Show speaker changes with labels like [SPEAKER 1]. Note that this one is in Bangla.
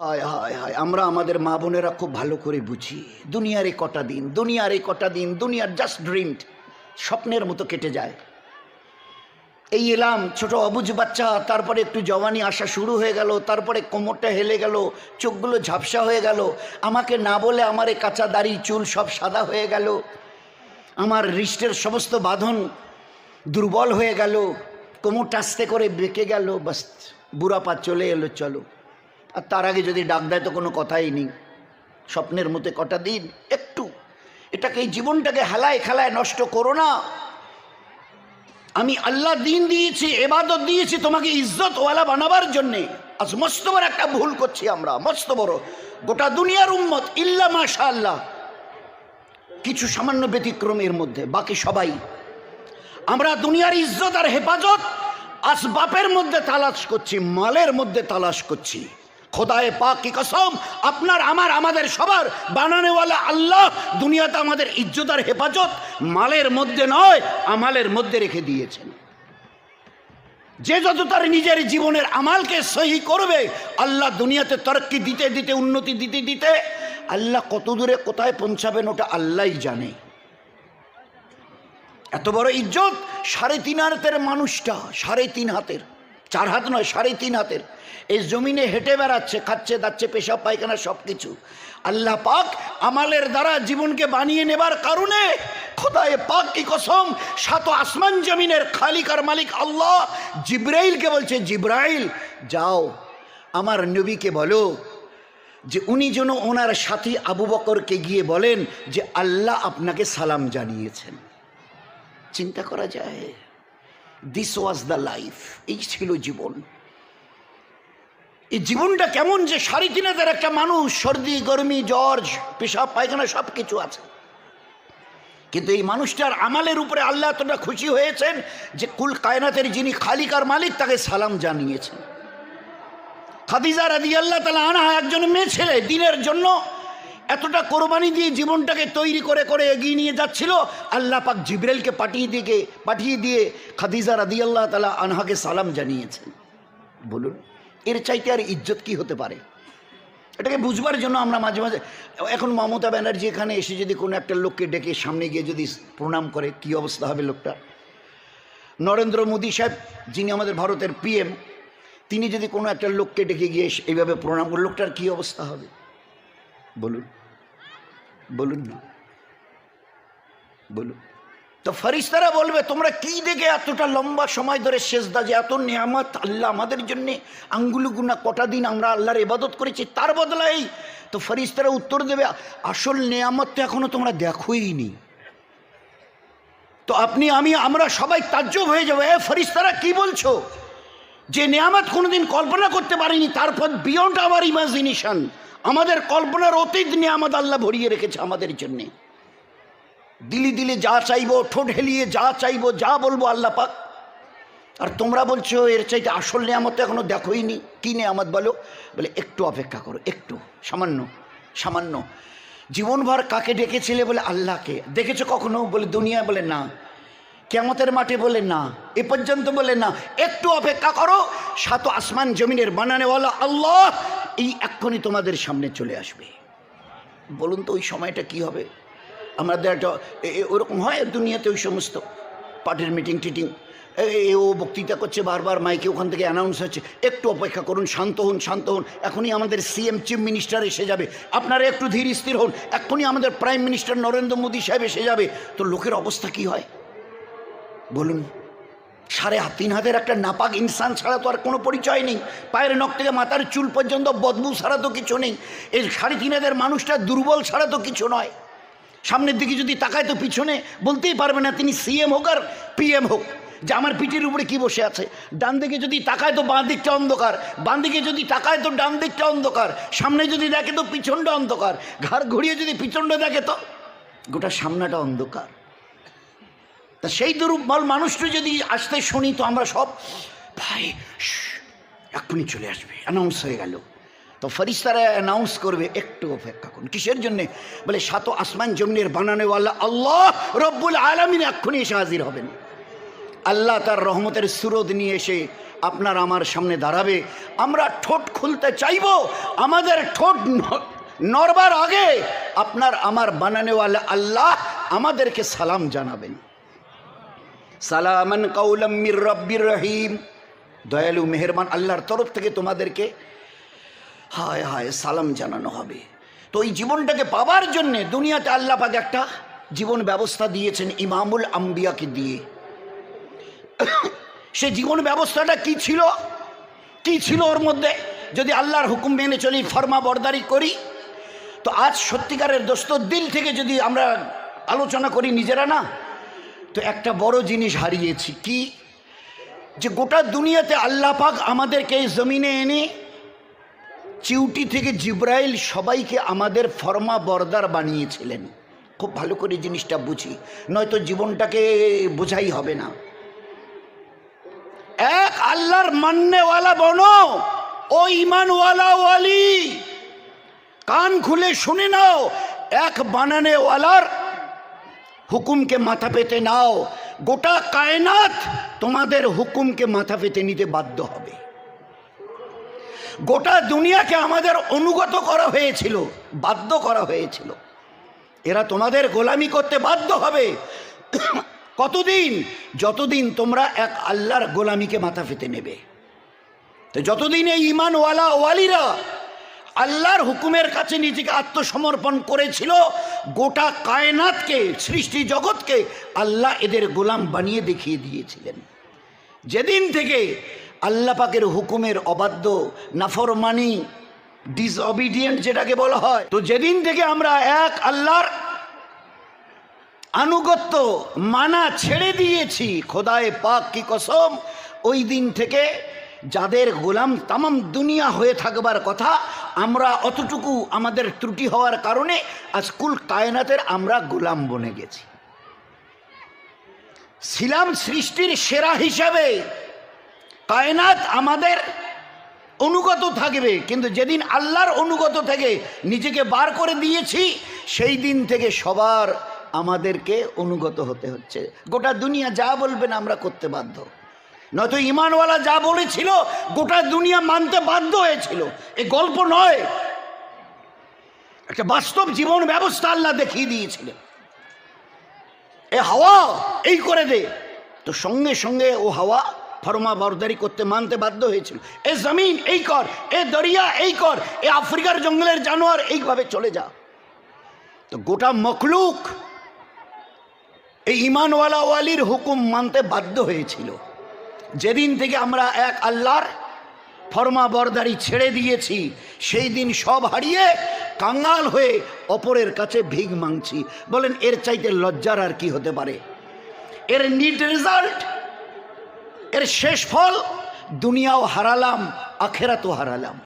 [SPEAKER 1] হায় হায় হায়, আমরা আমাদের মা বোনেরা খুব ভালো করে বুঝি। দুনিয়ার এই কটা দিন, দুনিয়ার এই কটা দিন, দুনিয়ার জাস্ট ড্রিমড স্বপ্নের মতো কেটে যায়। এই এলাম, ছোট অবুজ বাচ্চা, তারপরে একটু জওয়ানি আসা শুরু হয়ে গেল, তারপরে কোমরটা হেলে গেল, চোখগুলো ঝাপসা হয়ে গেল, আমাকে না বলে আমার এই কাঁচা দাড়ি, চুল সব সাদা হয়ে গেল, আমার হৃষ্টের সমস্ত বাঁধন দুর্বল হয়ে গেল কোমরটা আস্তে করে বেঁকে গেল, বাস বুড়া পা চলে এলো, চলো। আর তার আগে যদি ডাক দেয় তো কোনো কথাই নেই। স্বপ্নের মধ্যে কটা দিন? একটু। এটাকে এই জীবনটাকে হেলায় খেলায় নষ্ট করো না। আমি আল্লাহ দিন দিয়েছি, এবাদত দিয়েছি, তোমাকে ইজ্জত ওয়ালা বানাবার জন্যে। আজ মস্ত বড় একটা ভুল করছি আমরা, মস্ত বড়। গোটা দুনিয়ার উম্মত, ইল্লা মাশা আল্লাহ কিছু সামান্য ব্যতিক্রমের মধ্যে, বাকি সবাই। আমরা দুনিয়ার ইজ্জত আর হেফাজত, আজ বাপের মধ্যে তালাশ করছি, মালের মধ্যে তালাশ করছি। খোদায় পাক কি কসম, আপনার, আমার, আমাদের সবার বানানেওয়ালা আল্লাহ দুনিয়াতে আমাদের ইজ্জত আর হেফাজত মালের মধ্যে নয়, আমালের মধ্যে রেখে দিয়েছেন। যে যত তার নিজের জীবনের আমালকে সহি করবে, আল্লাহ দুনিয়াতে তরক্কি দিতে দিতে, উন্নতি দিতে দিতে, আল্লাহ কত দূরে কোথায় পৌঁছাবেন ওটা আল্লাহই জানে। এত বড় ইজ্জত সাড়ে তিন হাতের মানুষটা, সাড়ে তিন হাতের। চার হাত নয়, সাড়ে তিন হাতের। এই জমিনে হেঁটে বেড়াচ্ছে, খাচ্ছে, দাচ্ছে, পেশাব, পায়খানা সব কিছু আল্লাহ পাক আমালের দ্বারা জীবনকে বানিয়ে নেবার কারণে খোদায় পাক কি কসম, সাত আসমান জমিনের খালিকার মালিক আল্লাহ জিব্রাইলকে বলছে, জিব্রাইল, যাও। আমার নবীকে বলো যে উনি যেন ওনার সাথী আবু বকরকে গিয়ে বলেন যে আল্লাহ আপনাকে সালাম জানিয়েছেন। চিন্তা করা যায়? দিস ওয়াজ দ্য লাইফ এই ছিল জীবন। এই জীবনটা কেমন যে সাড়ে তিন হাজার একটা মানুষ, সর্দি, গরমি, জ্বর, পেশাব, পায়খানা সব কিছু আছে। কিন্তু এই মানুষটার আমালের উপরে আল্লাহ এতটা খুশি হয়েছেন যে কুল কায়নাতের যিনি খালিকার মালিক, তাকে সালাম জানিয়েছেন। খাদিজা রাদি আল্লাহ তালা আনা একজন মেয়ে ছেলে, দিনের জন্য এতটা কোরবানি দিয়ে জীবনটাকে তৈরি করে করে এগিয়ে নিয়ে যাচ্ছিল, আল্লাহ পাক জিব্রাইলকে পাঠিয়ে দিয়ে পাঠিয়ে দিয়ে খাদিজা রাদি আল্লাহ তালা আনহাকে সালাম জানিয়েছেন বলুন, এর চাইতে আর ইজ্জত কি হতে পারে? এটাকে বুঝবার জন্য আমরা মাঝে মাঝে, এখন মমতা ব্যানার্জি এখানে এসে যদি কোনো একটা লোককে ডেকে সামনে গিয়ে যদি প্রণাম করে, কি অবস্থা হবে লোকটা? নরেন্দ্র মোদী সাহেব, যিনি আমাদের ভারতের পিএম, তিনি যদি কোনো একটা লোককে ডেকে গিয়ে এইভাবে প্রণাম করে, লোকটার কী অবস্থা হবে? বলুন। বলুন না। বলুন। তো ফরিস্তারা বলবে, তোমরা কি দেখে এতটা লম্বা সময় ধরে শেষদা যে এত নিয়ামত আল্লাহ আমাদের জন্যে আঙ্গুলি গুনা কটা দিন আমরা আল্লাহর ইবাদত করেছি তার বদলাই তো ফরিস্তারা উত্তর দেবে, আসল নিয়ামত তো এখনও তোমরা দেখোই নি। তো আপনি, আমি, আমরা সবাই তাজ্জব হয়ে যাব। এ ফরিস্তারা কি বলছো? যে নিয়ামত কোনোদিন কল্পনা করতে পারিনি, তারপর বিয়ন্ড আওয়ার ইমাজিনেশন আমাদের কল্পনার অতীত নিয়ামত আল্লাহ ভরিয়ে রেখেছে আমাদের জন্যে। দিলি দিলে যা চাইব, ঠোঁট হেলিয়ে যা চাইব, যা বলব আল্লাহ পাক। আর তোমরা বলছো, এর চাইতে আসল নিয়ামত তো এখনও দেখোই নি। কী নিয়ামত বলো? বলে, একটু অপেক্ষা করো, একটু, সামান্য সামান্য। জীবনভর কাকে ডেকেছিলে বলে? আল্লাহকে। দেখেছ কখনো? বলে দুনিয়া বলে, না। কেমতের মাঠে বলে, না। এ পর্যন্ত বলে, না। একটু অপেক্ষা করো। সাত আসমান জমিনের বানানেওয়ালা আল্লাহ এই এক্ষুনি তোমাদের সামনে চলে আসবে। বলুন তো ওই সময়টা কি হবে? আমাদের একটা ওরকম হয় দুনিয়াতে ওই সমস্ত পার্টির মিটিং টিটিং? এ- ও বক্তৃতা করছে বারবার, মাইকে ওখান থেকে অ্যানাউন্স হচ্ছে। একটু অপেক্ষা করুন, শান্ত হন শান্ত হন। এখনই আমাদের সিএম, চিফ মিনিস্টার এসে যাবে। আপনারা একটু ধীর স্থির হন। এক্ষুনি আমাদের প্রাইম মিনিস্টার নরেন্দ্র মোদী সাহেব এসে যাবে। তো লোকের অবস্থা কি হয়? বলুন। সাড়ে তিন হাতের একটা নাপাক ইনসান ছাড়া তো আর কোনো পরিচয় নেই। পায়ের নখ থেকে মাথার চুল পর্যন্ত বদবু ছাড়া তো কিছু নেই। এই সাড়ে তিন হাতের মানুষটা দুর্বল ছাড়া তো কিছু নয়। সামনের দিকে যদি তাকায় তো পিছনে বলতেই পারবে না, তিনি সিএম হোক আর পিএম হোক। যে আমার পিঠের উপরে কি বসে আছে? ডান দিকে যদি তাকায় তো বাঁ দিকটা অন্ধকার। বাঁ দিকে যদি তাকায় তো ডান দিকটা অন্ধকার। সামনে যদি দেখে তো পিছনটা অন্ধকার। ঘাড় ঘুরিয়ে যদি পিছনটা দেখে তো গোটা সামনাটা অন্ধকার। তা সেই দুর্বল মানুষটা যদি আসতে শুনি তো আমরা সব, ভাই এক্ষুনি চলে আসবে অ্যানাউন্স হয়ে গেল। তো ফরিস্তারা অ্যানাউন্স করবে, একটু অপেক্ষা করুন। কিসের জন্যে? বলে, সাত আসমান জমিনের বানানেওয়ালা আল্লাহ রব্বুল আলমিন এক্ষুনি এসে হাজির হবেন। আল্লাহ তার রহমতের সুরদ নিয়ে এসে আপনার আমার সামনে দাঁড়াবে। আমরা ঠোঁট খুলতে চাইব, আমাদের ঠোঁট নরবার আগে আপনার আমার বানানেওয়ালা আল্লাহ আমাদেরকে সালাম জানাবেন। সালামান কাউলাম মির রব্বির রহিম। দয়ালু, মেহেরবান আল্লাহর তরফ থেকে তোমাদেরকে হায় হায় সালাম জানানো হবে। তো এই জীবনটাকে পাবার জন্যে দুনিয়াতে আল্লাহ পাক একটা জীবন ব্যবস্থা দিয়েছেন ইমামুল আম্বিয়াকে দিয়ে। সে জীবন ব্যবস্থাটা কি ছিল? কি ছিল ওর মধ্যে? যদি আল্লাহর হুকুম মেনে চলি, ফরমা বরদারি করি, তো আজ সত্যিকারের দোস্ত, দিল থেকে যদি আমরা আলোচনা করি নিজেরা না তো একটা বড় জিনিস হারিয়েছি। কি? যে গোটা দুনিয়াতে আল্লাহ পাক আমাদেরকে এই জমিনে এনে চিউটি থেকে জিব্রাইল সবাইকে আমাদের ফরমা বরদার বানিয়েছিলেন। খুব ভালো করে জিনিসটা বুঝি। নয়তো জীবনটাকে বোঝাই হবে না। এক আল্লাহর মান্যওয়ালা বনো, ও ইমানওয়ালা ওয়ালি। কান খুলে শুনে নাও, এক বানানেওয়ালার হুকুমকে মাথা পেতে নাও। গোটা কায়নাত তোমাদের হুকুমকে মাথা পেতে নিতে বাধ্য হবে। গোটা দুনিয়াকে আমাদের অনুগত করা হয়েছিল, বাধ্য করা হয়েছিল। এরা তোমাদের গোলামি করতে বাধ্য হবে। কতদিন? যতদিন তোমরা এক আল্লাহর গোলামিকে মাথা পেতে নেবে। তো যতদিন এই ইমানওয়ালা ওয়ালিরা আল্লাহর হুকুমের কাছে নিজেকে আত্মসমর্পণ করেছিল। গোটা কায়নাতকে, সৃষ্টি জগৎকে আল্লাহ এদের গোলাম বানিয়ে দেখিয়ে দিয়েছিলেন। যেদিন থেকে আল্লাহ পাকের হুকুমের অবাধ্য, নাফরমানি ডিসঅবিডিয়েন্ট যেটাকে বলা হয়, তো যেদিন থেকে আমরা এক আল্লাহর আনুগত্য মানা ছেড়ে দিয়েছি, খোদায় পাক কি কসম, ওই দিন থেকে যাদের গোলাম তামাম দুনিয়া হয়ে থাকবার কথা, আমরা অতটুকু আমাদের ত্রুটি হওয়ার কারণে আজ কুল কায়নাতের আমরা গোলাম বনে গেছি। ছিলাম সৃষ্টির সেরা হিসাবে, কায়নাত আমাদের অনুগত থাকবে, কিন্তু যেদিন আল্লাহর অনুগত থেকে নিজেকে বার করে দিয়েছি, সেই দিন থেকে সবার আমাদেরকে অনুগত হতে হচ্ছে। গোটা দুনিয়া যা বলবেন আমরা করতে বাধ্য। নয়তো ইমানওয়ালা যা বলেছিল, গোটা দুনিয়া মানতে বাধ্য হয়েছিল। এ গল্প নয়। একটা বাস্তব জীবন ব্যবস্থা আল্লাহ দেখিয়ে দিয়েছিলেন। এ হাওয়া, এই করে দে। তো সঙ্গে সঙ্গে ও হাওয়া ফরমা বরদারি করতে মানতে বাধ্য হয়েছিল। এ জমিন, এই কর। এ দরিয়া, এই কর। এ আফ্রিকার জঙ্গলের জানোয়ার, এইভাবে চলে যা। তো গোটা মখলুক, এই ইমানওয়ালা ওয়ালির হুকুম মানতে বাধ্য হয়েছিল। যেদিন থেকে আমরা এক আল্লাহর ফরমা বরদারি ছেড়ে দিয়েছি, সেই দিন সব হারিয়ে কাঙ্গাল হয়ে অপরের কাছে ভিগ মাংছি। বলেন, এর চাইতে লজ্জার আর কি হতে পারে? এর নিট রেজাল্ট এর শেষ ফল, দুনিয়াও হারালাম, আখেরাতও হারালাম।